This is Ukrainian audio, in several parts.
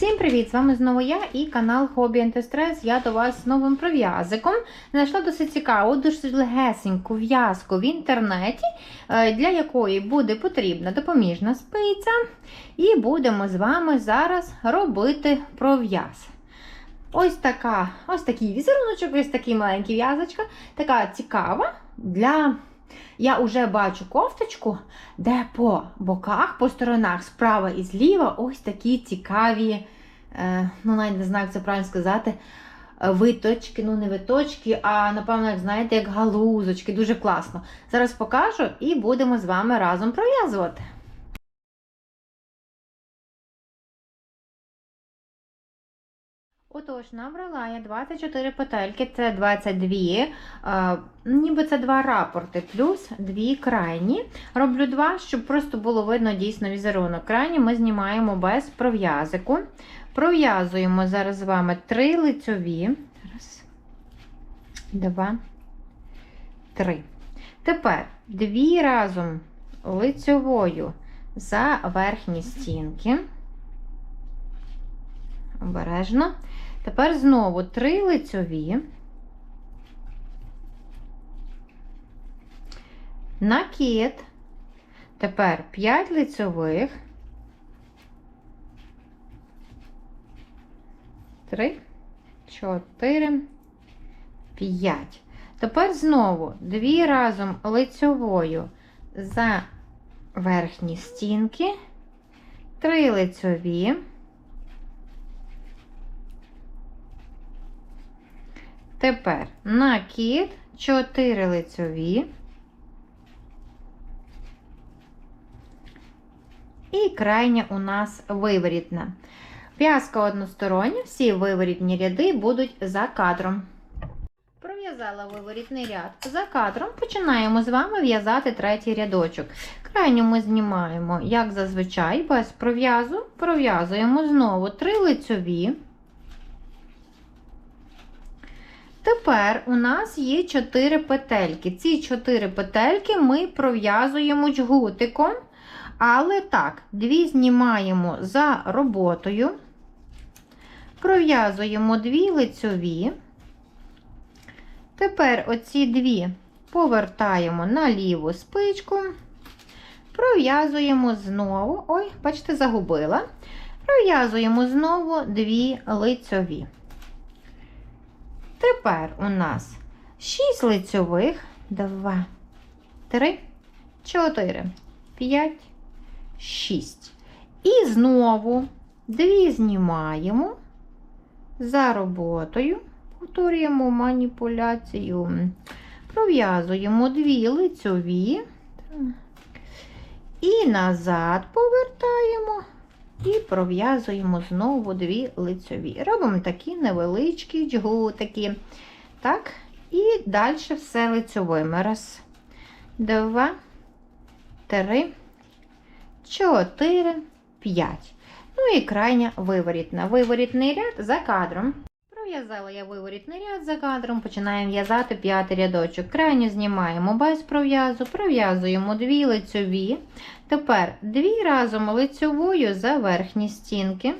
Всім привіт! З вами знову я і канал Хобі Антистрес. Я до вас з новим пров'язиком. Знайшла досить цікаву, дуже легесеньку в'язку в інтернеті, е, для якої буде потрібна допоміжна спиця. І будемо з вами зараз робити пров'яз. Ось така, ось такий візеруночок, ось такий маленький в'язочка. Така цікава для. Я вже бачу кофточку, де по боках, по сторонах, справа і зліва, ось такі цікаві, е, ну навіть не знаю, як це правильно сказати, е, виточки, ну не виточки, а напевно, як знаєте, як галузочки. Дуже класно. Зараз покажу і будемо з вами разом пров'язувати. Отож, набрала я 24 петельки, це 22, е, ніби це два рапорти, плюс дві крайні. Роблю два, щоб просто було видно дійсно візерунок. Крайні ми знімаємо без пров'язику. Пров'язуємо зараз з вами три лицьові. Раз, два, три. Тепер дві разом лицьовою за верхні стінки. Обережно. Тепер знову три лицьові, накид, тепер 5 лицьових, 3, 4, 5. Тепер знову дві разом лицьовою за верхні стінки, три лицьові. Тепер накид, 4 лицьові. І крайня у нас виворітна. В'язка одностороння, всі виворітні ряди будуть за кадром. Пров'язала виворітний ряд за кадром, починаємо з вами в'язати третій рядочок. Крайню ми знімаємо, як зазвичай, без пров'язу. Пров'язуємо знову 3 лицьові. Тепер у нас є 4 петельки. Ці 4 петельки ми пров'язуємо джгутиком, але так, дві знімаємо за роботою, пров'язуємо дві лицьові. Тепер оці дві повертаємо на ліву спичку, пров'язуємо знову, ой, бачите, загубила. Пров'язуємо знову дві лицьові. Тепер у нас 6 лицьових, 2, 3, 4, 5, 6. І знову дві знімаємо за роботою, повторюємо маніпуляцію, пров'язуємо дві лицьові і назад повертаємо. І пров'язуємо знову дві лицьові. Робимо такі невеличкі джгутики. Так, і далі все лицьовими. Раз, два, три, чотири, п'ять. Ну і крайня виворітна. Виворітний ряд за кадром. Пров'язала я виворітний ряд за кадром, починаємо в'язати п'ятий рядочок. Крайню знімаємо без пров'язу, пров'язуємо дві лицьові. Тепер дві разом лицьовою за верхні стінки,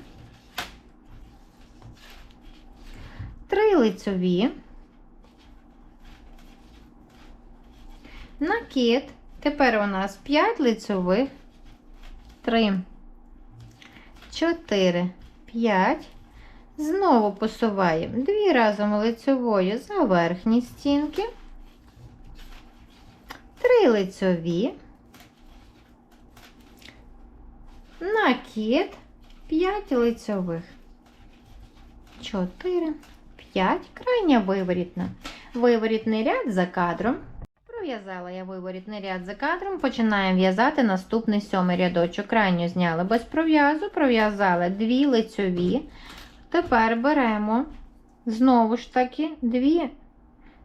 три лицьові, накид. Тепер у нас 5 лицьових, 3, 4, 5. Знову посуваємо дві разом лицьовою за верхні стінки, три лицьові, накид, 5 лицьових, 4, 5, крайня виворітна. Виворітний ряд за кадром. Пров'язала я виворітний ряд за кадром, починаємо в'язати наступний сьомий рядочок. Крайню зняли без пров'язу, пров'язали дві лицьові. Тепер беремо, знову ж таки, дві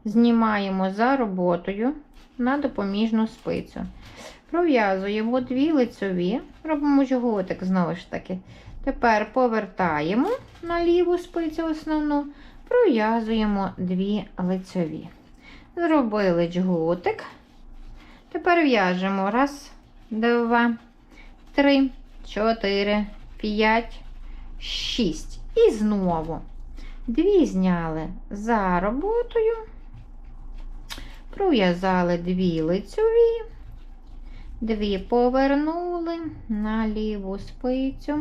знімаємо за роботою на допоміжну спицю. Пров'язуємо дві лицьові, робимо жгутик, знову ж таки. Тепер повертаємо на ліву спицю основну, пров'язуємо дві лицьові. Зробили джгутик. Тепер в'яжемо раз, два, три, чотири, п'ять. 6. І знову дві зняли за роботою, пров'язали дві лицьові, дві повернули на ліву спицю,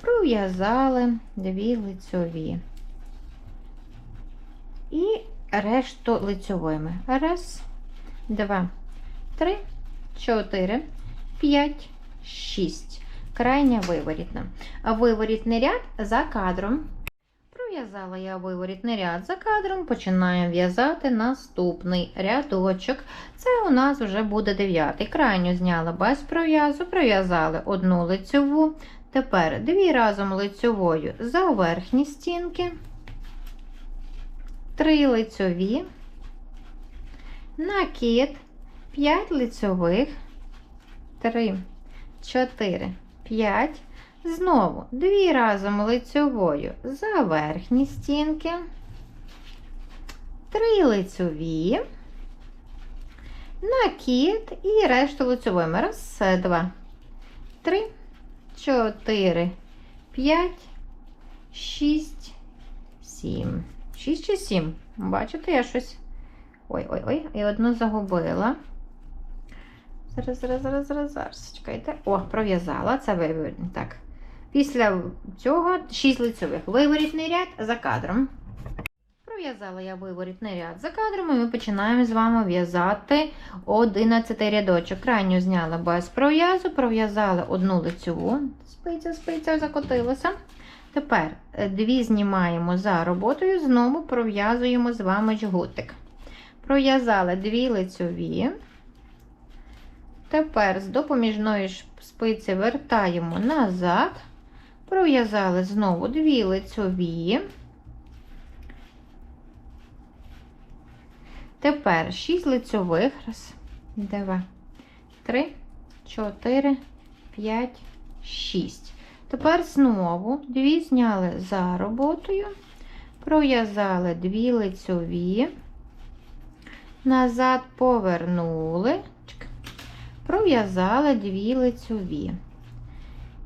пров'язали дві лицьові. І решту лицьовими. Раз, два, три, чотири, п'ять, шість. Крайня виворітна. Виворітний ряд за кадром. Пров'язала я виворітний ряд за кадром, починаємо в'язати наступний рядочок. Це у нас вже буде дев'ятий. Крайню зняла без пров'язу, пров'язали одну лицьову. Тепер дві разом лицьовою за верхні стінки, три лицьові, накид, 5 лицьових, 3, 4, 5. Знову дві разом лицьовою за верхні стінки, три лицьові, накид і решту лицьовими. Раз, два, три, чотири, п'ять, шість, сім. Шість чи сім. Бачите, я щось. Ой-ой-ой, і одну загубила. Зараз, зараз, зараз, зараз, зараз. Чекайте. О, пров'язала. Це виворітний. Так. Після цього 6 лицьових. Виворітний ряд за кадром. Пров'язала я виворітний ряд за кадром, і ми починаємо з вами в'язати 11 рядочок. Крайню зняла без пров'язу, пров'язали одну лицьову. Спиця, спиця закотилася. Тепер е, дві знімаємо за роботою, знову пров'язуємо з вами жгутик. Пров'язали дві лицьові. Тепер з допоміжної спиці вертаємо назад, пров'язали знову дві лицьові. Тепер 6 лицьових. Раз, два, три, чотири, п'ять, шість. Тепер знову дві зняли за роботою, пров'язали дві лицьові, назад повернули, чик, пров'язали дві лицьові.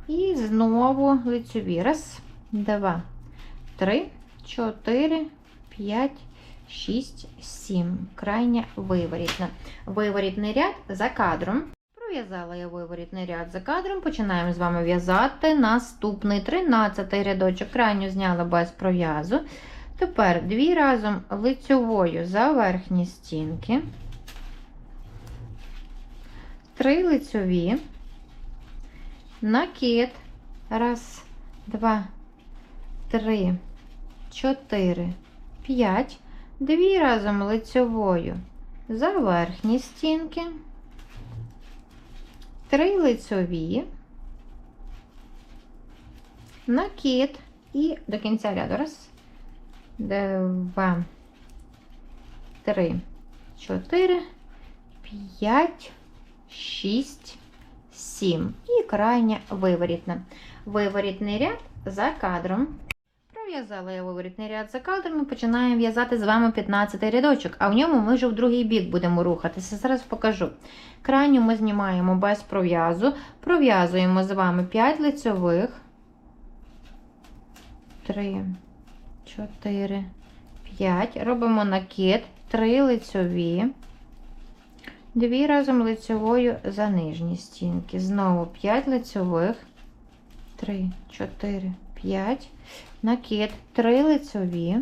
І знову лицьові. Раз, два, три, чотири, п'ять, шість, сім. Крайня виворітна. Виворітний ряд за кадром. Пров'язала я виворітний ряд за кадром. Починаємо з вами в'язати наступний 13 рядочок. Крайню зняла без пров'язу. Тепер дві разом лицьовою за верхні стінки. Три лицьові. Накид. Раз, два, три, чотири, п'ять. Дві разом лицьовою за верхні стінки. Три лицьові. Накид. І до кінця ряду. Раз, два, три, чотири, п'ять, шість, сім. І крайня виворітна. Виворітний ряд за кадром. Пров'язала я виворітний ряд за кадром і починаємо в'язати з вами 15 рядочок, а в ньому ми вже в другий бік будемо рухатися. Зараз покажу. Крайню ми знімаємо без пров'язу, пров'язуємо з вами 5 лицьових. 3, 4, 5. Робимо накид, 3 лицьові. Дві разом лицьовою за нижні стінки. Знову 5 лицьових. 3, 4, 5. Накид, 3 лицьові.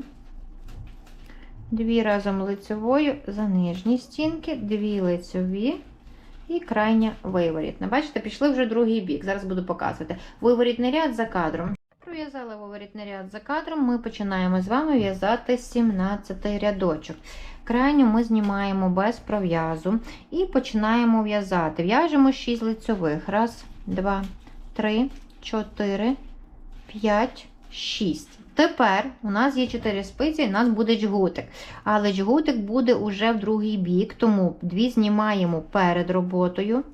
Дві разом лицьовою за нижні стінки, дві лицьові і крайня виворітна. Бачите, пішли вже другий бік. Зараз буду показувати. Виворітний ряд за кадром. Пров'язали виворітний ряд за кадром. Ми починаємо з вами в'язати 17 рядочок. Крайню ми знімаємо без пров'язу і починаємо в'язати. В'яжемо 6 лицьових. Раз, два, три, чотири, п'ять, шість. Тепер у нас є 4 спиці, і у нас буде джгутик. Але джгутик буде уже в другий бік, тому дві знімаємо перед роботою,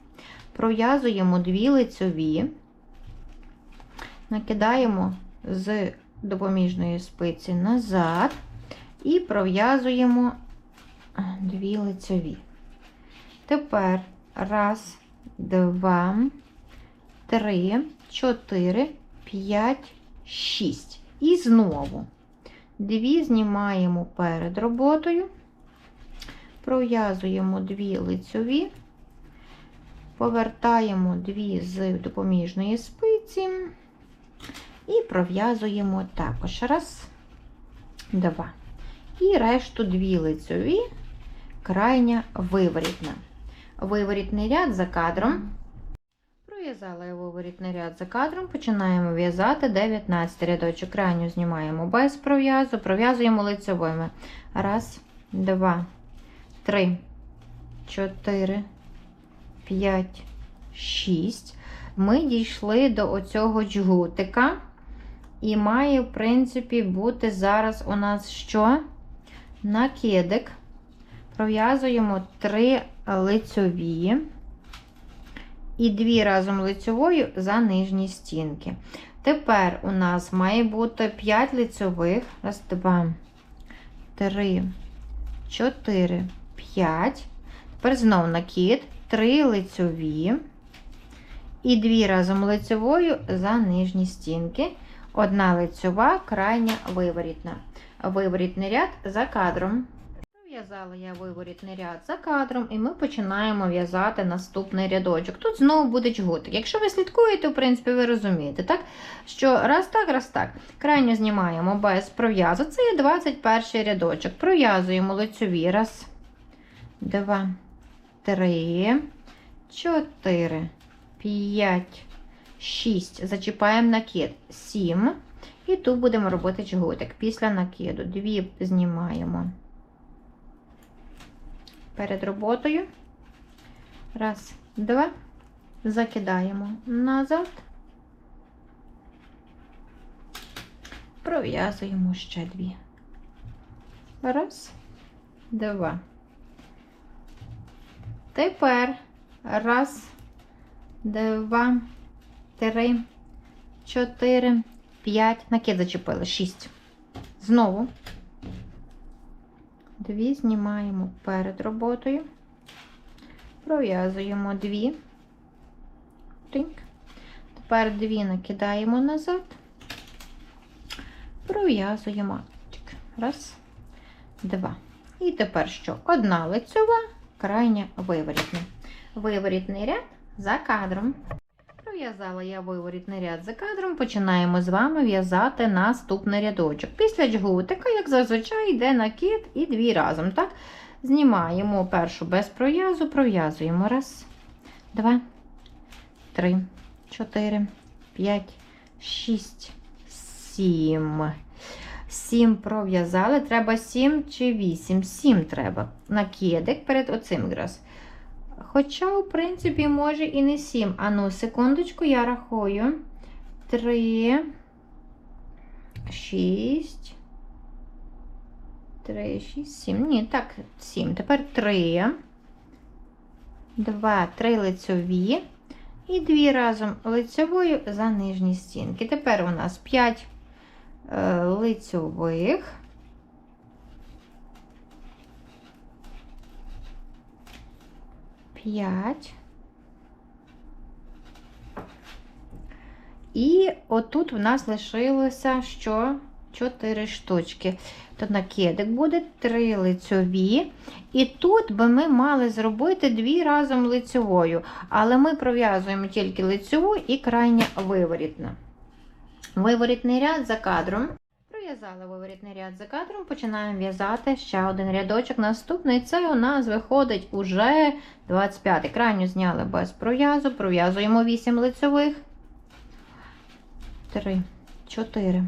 пров'язуємо дві лицьові, накидаємо з допоміжної спиці назад і пров'язуємо дві лицьові. Тепер раз, два, три, чотири, п'ять, 6. І знову дві знімаємо перед роботою, пров'язуємо дві лицьові, повертаємо дві з допоміжної спиці і пров'язуємо також раз, два. І решту дві лицьові, крайня виворітна. Виворітний ряд за кадром. Пров'язала я виворітний ряд за кадром, починаємо в'язати 19 рядочок. Крайню знімаємо без пров'язу, пров'язуємо лицевими. Раз, два, три, чотири, п'ять, шість. Ми дійшли до оцього джгутика. І має, в принципі, бути зараз у нас що? Накидик. Пров'язуємо три лицьові і дві разом лицьовою за нижні стінки. Тепер у нас має бути 5 лицьових. Раз, два, три, чотири, п'ять. Тепер знову накид, 3 лицьові. І дві разом лицьовою за нижні стінки. Одна лицьова, крайня виворітна. Виворітний ряд за кадром. Пров'язала я виворітний ряд за кадром, і ми починаємо в'язати наступний рядочок. Тут знову буде джгутик. Якщо ви слідкуєте, в принципі, ви розумієте, так? що раз так, раз так. Крайню знімаємо без пров'язу. Це є 21 рядочок. Пров'язуємо лицьові. Раз, два, три, чотири, п'ять, шість. Зачіпаємо накид. Сім. І тут будемо робити джгутик. Після накиду. Дві знімаємо перед роботою. Раз, два. Закидаємо назад. Пров'язуємо ще дві. Раз, два. Тепер раз, два, три, чотири, п'ять. Накид зачепили. Шість. Знову. Дві знімаємо перед роботою, пров'язуємо дві. Тинк. Тепер дві накидаємо назад, пров'язуємо. Раз, два. І тепер що? Одна лицьова, крайня виворітна. Виворітний ряд за кадром. Пров'язала я виворітний ряд за кадром, починаємо з вами в'язати наступний рядочок. Після джгутика, як зазвичай, йде накид і дві разом. так? Знімаємо першу без пров'язу, пров'язуємо. Раз, два, три, чотири, п'ять, шість, сім. Сім пров'язали. Треба сім чи вісім. Сім треба. Накидик перед оцим якраз. Хоча, в принципі, може і не 7. А ну, секундочку, я рахую. 3, 6, 3, 6, 7. Ні, так, 7. Тепер 3, 2, 3 лицьові. І 2 разом лицьовою за нижні стінки. Тепер у нас 5 е, лицьових. П'ять. І отут в нас лишилося що 4 штучки. То накидик буде 3 лицьові. І тут би ми мали зробити дві разом лицьовою. Але ми пров'язуємо тільки лицьову і крайня виворітна. Виворітний ряд за кадром. Пров'язали виворітний ряд за кадром, починаємо в'язати ще один рядочок. Наступний це у нас виходить уже 25 Крайню зняли без пров'язу, пров'язуємо 8 лицьових. 3, 4,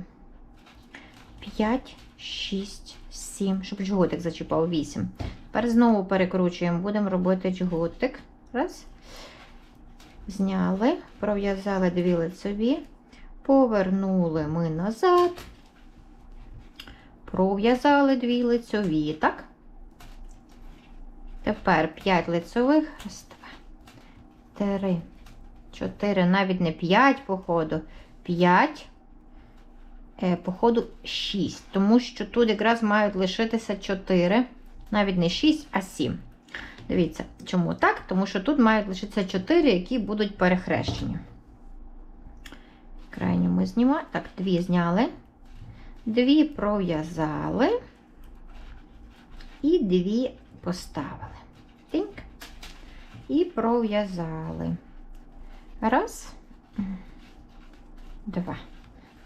5, 6, 7, щоб джгутик зачіпав 8. Тепер знову перекручуємо, будемо робити джгутик. Раз. Зняли, пров'язали дві лицеві, повернули ми назад, пров'язали дві лицеві, так? Тепер 5 лицевих. Раз, два, три, чотири, навіть не 5, походу. 5, е, походу 6, тому що тут якраз мають лишитися 4, навіть не 6, а 7. Дивіться, чому так? Тому що тут мають лишитися 4, які будуть перехрещені. Крайню ми знімаємо. Так, дві зняли, дві пров'язали і дві поставили. Тиньк. І пров'язали. Раз, два.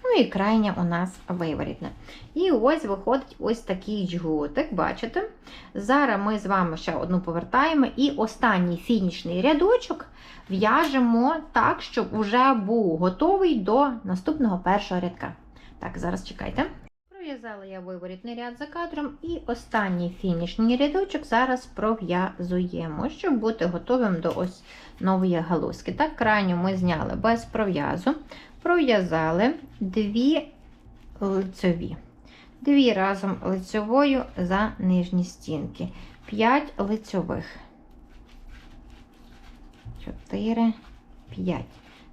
Ну і крайня у нас виворітна. І ось виходить ось такий джгутик, бачите? Зараз ми з вами ще одну повертаємо, і останній фінішний рядочок в'яжемо так, щоб вже був готовий до наступного першого рядка. Так, зараз чекайте. Пров'язала я виворітний ряд за кадром, і останній фінішний рядочок зараз пров'язуємо, щоб бути готовим до ось нової галузки. Так, крайню ми зняли без пров'язу, пров'язали дві лицьові. Дві разом лицьовою за нижні стінки. 5 лицьових. 4, 5.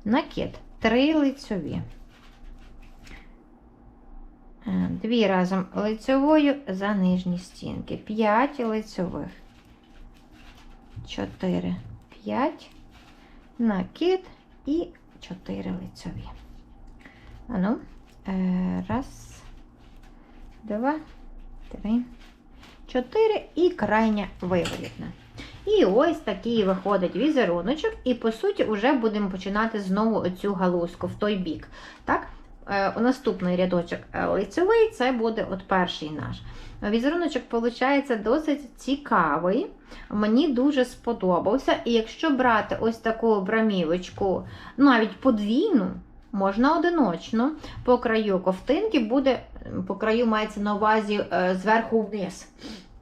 Накид 3 лицьові. Е, Дві разом лицьовою за нижні стінки. 5 лицьових. 4, 5. Накид і 4 лицьові. Ану, е, раз, два, три, чотири і крайня виворітна. І ось такий виходить візеруночок, і по суті вже будемо починати знову оцю галузку в той бік. Так? Е, Наступний рядочок е, лицевий, це буде от перший наш. Візеруночок, виходить, досить цікавий. Мені дуже сподобався. І якщо брати ось таку брамівочку, навіть подвійну, можна одиночно, по краю ковтинки буде, по краю мається на увазі е, зверху вниз.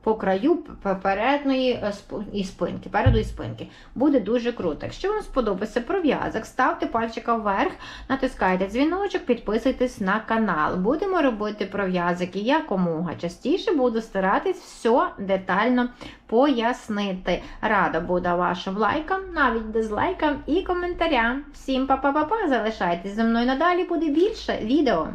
По краю попередньої е, і спинки, переду і спинки. Буде дуже круто. Якщо вам сподобався пров'язок, ставте пальчика вверх, натискайте дзвіночок, підписуйтесь на канал. Будемо робити пров'язки якомога частіше. Буду старатись все детально пояснити. Рада буду вашим лайкам, навіть дизлайкам і коментарям. Всім па-па-па-па, залишайтесь зі мною надалі, буде більше відео.